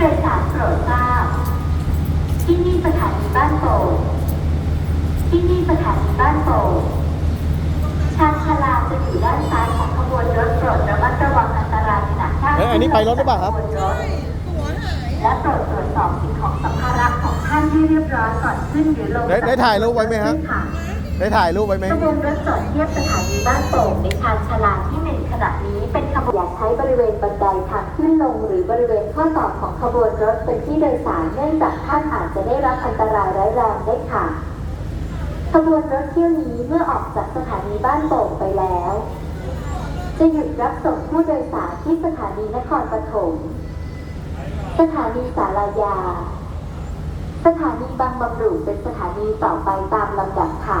โดยสารโปรดทราบ ที่นี่สถานีบ้านโป่งที่นี่สถานีบ้านโป่งชานชาลาจะอยู่ด้านซ้ายของขบวนรถโปรดระมัดระวังอันตรายขณะข้ามเอ้ยอันนี้ไปรถหรือเปล่าครับ ขบวรถและโปรดตรวจสอบสิ่งของสัมภาระของท่านที่เรียบร้อยก่อนขึ้นหรือลงได้ถ่ายรูปไว้ไหมฮะะได้ถ่ายรูปไว้ไหม ขบวนรถจอดเทียบสถานีบ้านโป่งในชานชาลาที่หนึ่งขณะนี้เป็น ขบวนอยาใช้บริเวณบันไดทางขึ้นลงหรือบริเวณข้อต่อของขบวนรถเป็นที่โดยสารเนื่องจากท่านอาจจะได้รับอันตรายร้ายแรงได้ค่ะ ขบวนรถเที่ยวนี้เมื่อออกจากสถานีบ้านโป่งไปแล้ว จะหยุดรับส่งผู้โดยสารที่สถานีนครปฐม สถานีสารยา สถานีบางบำรุเป็นสถานีต่อไปตามลำดับค่ะ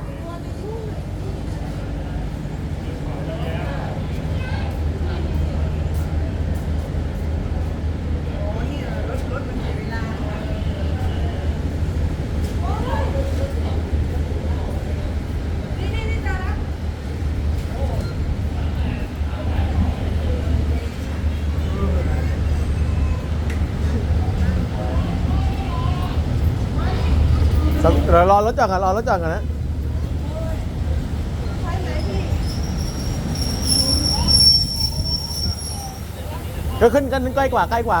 เดี๋ยวรอรถจอดกันรอรถจอดกันนะก็ขึ้นกันใกล้กว่าใกล้กว่า